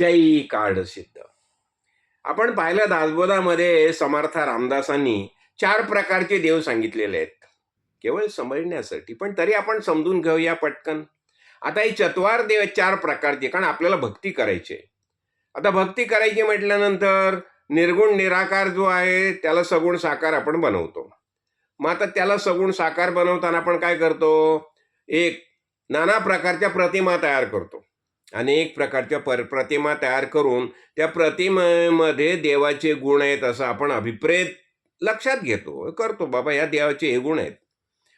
जय काढ सिद्ध. आपण पाहिलं दासबोधामध्ये समर्थ रामदासांनी चार प्रकारचे देव सांगितलेले आहेत. केवळ समजण्यासाठी पण तरी आपण समजून घेऊया पटकन. आता हे चत्वार देव चार प्रकारचे कारण आपल्याला भक्ती करायची आहे. आता भक्ती करायची म्हटल्यानंतर निर्गुण निराकार जो आहे त्याला सगुण साकार आपण बनवतो. मग आता त्याला सगुण साकार बनवताना आपण काय करतो? एक नाना प्रकारच्या प्रतिमा तयार करतो. अनेक प्रकारच्या पर प्रतिमा तयार करून त्या प्रतिमेमध्ये देवाचे गुण आहेत असं आपण अभिप्रेत लक्षात घेतो करतो. बाबा या देवाचे हे गुण आहेत.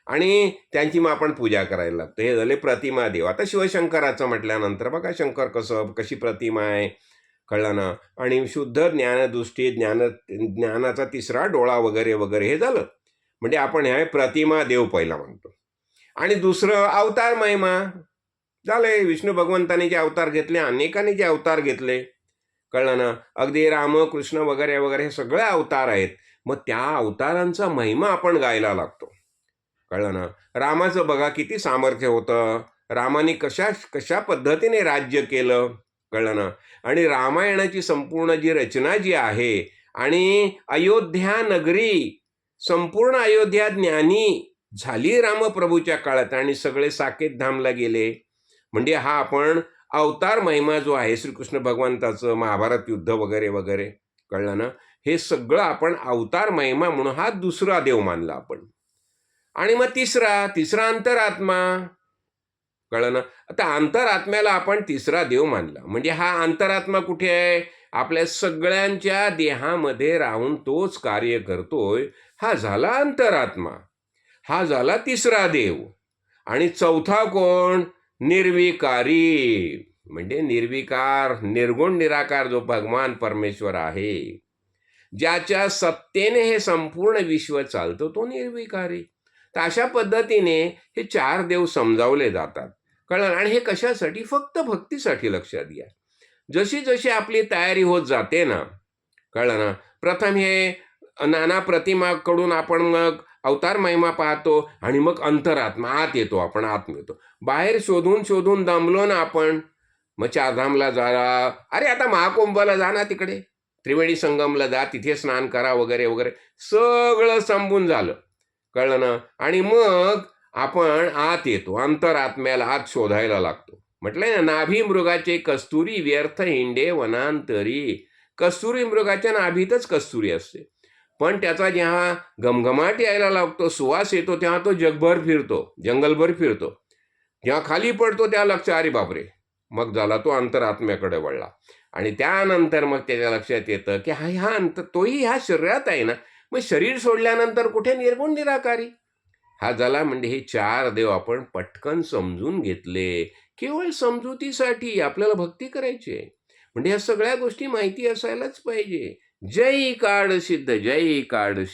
आणि त्यांची मग आपण पूजा करायला लागतो. हे झाले प्रतिमा देव. आता शिवशंकराचं म्हटल्यानंतर बघा शंकर कसं कशी प्रतिमा आहे कळलं ना? आणि शुद्ध ज्ञानदृष्टी ज्ञान ज्ञानाचा तिसरा डोळा वगैरे वगैरे हे झालं. म्हणजे आपण हे प्रतिमा देव पहिला म्हणतो. आणि दुसरं अवतार महिमा. झाले. विष्णू भगवंताने जे अवतार घेतले अनेकांनी जे अवतार घेतले कळलं ना? अगदी राम कृष्ण वगैरे वगैरे हे सगळे अवतार आहेत. मग त्या अवतारांचा महिमा आपण गायला लागतो. कळलं ना? रामाचं बघा किती सामर्थ्य होतं. रामाने कशा कशा पद्धतीने राज्य केलं? कळलं ना? आणि रामायणाची संपूर्ण जी रचना जी आहे आणि अयोध्या नगरी संपूर्ण अयोध्या ज्ञानी झाली रामप्रभूच्या काळात आणि सगळे साकेत धामला गेले. म्हणजे हा आपण अवतार महिमा जो आहे श्रीकृष्ण भगवंताचं महाभारत युद्ध वगैरे वगैरे कळलं ना? हे सगळं आपण अवतार महिमा म्हणून हा दुसरा देव मानला आपण. आणि मग तिसरा तिसरा अंतरात्मा कळलं ना? आता अंतरात्म्याला आपण तिसरा देव मानला. म्हणजे हा अंतरात्मा कुठे आहे? आपल्या सगळ्यांच्या देहामध्ये राहून तोच कार्य करतोय. हा झाला अंतरात्मा. हा झाला तिसरा देव. आणि चौथा कोण? निर्विकारी. म्हणजे निर्विकार निर्गुण निराकार जो भगवान परमेश्वर आहे ज्याच्या सत्तेने हे संपूर्ण विश्व चालतं तो निर्विकारी. तर अशा पद्धतीने हे चार देव समजावले जातात. कळलं? आणि हे कशासाठी? फक्त भक्तीसाठी लक्षात घ्या. जशी जशी आपली तयारी होत जाते ना कळलं ना? प्रथम हे नाना प्रतिमाकडून आपण मग अवतार महिमा पाहतो आणि मग अंतरात्मा आत येतो आपण आत मिळतो. बाहेर शोधून शोधून दमलो ना आपण मग चारधामला जा अरे आता महाकुंभला जा ना तिकडे. त्रिवेणी संगमला जा तिथे स्नान करा वगैरे वगैरे. सगळं संपून झालं. कळलं ना? आणि मग आपण आत येतो. अंतरात्म्याला आत शोधायला लागतो. म्हटलंय ना नाभी मृगाचे कस्तुरी व्यर्थ हिंडे वनांतरी. कस्तुरी मृगाच्या नाभीतच कस्तुरी असते. पण त्याचा जेव्हा घमघमाट यायला लागतो सुवास येतो तेव्हा तो जगभर फिरतो जंगलभर फिरतो. जेव्हा खाली पडतो त्या लक्ष अरे बापरे! मग झाला तो अंतरात्म्याकडे वळला. आणि त्यानंतर मग त्याच्या लक्षात येतं की हा ह्या अंत तोही ह्या शरीरात आहे ना? मग शरीर सोडल्यानंतर कुठे निर्गुण निराकारी? हा झाला म्हणजे हे चार देव आपण पटकन समजून घेतले. केवळ समजुतीसाठी आपल्याला भक्ती करायची आहे. म्हणजे ह्या सगळ्या गोष्टी माहिती असायलाच पाहिजे. जय काळ सिद्ध जय काळ सिद्ध.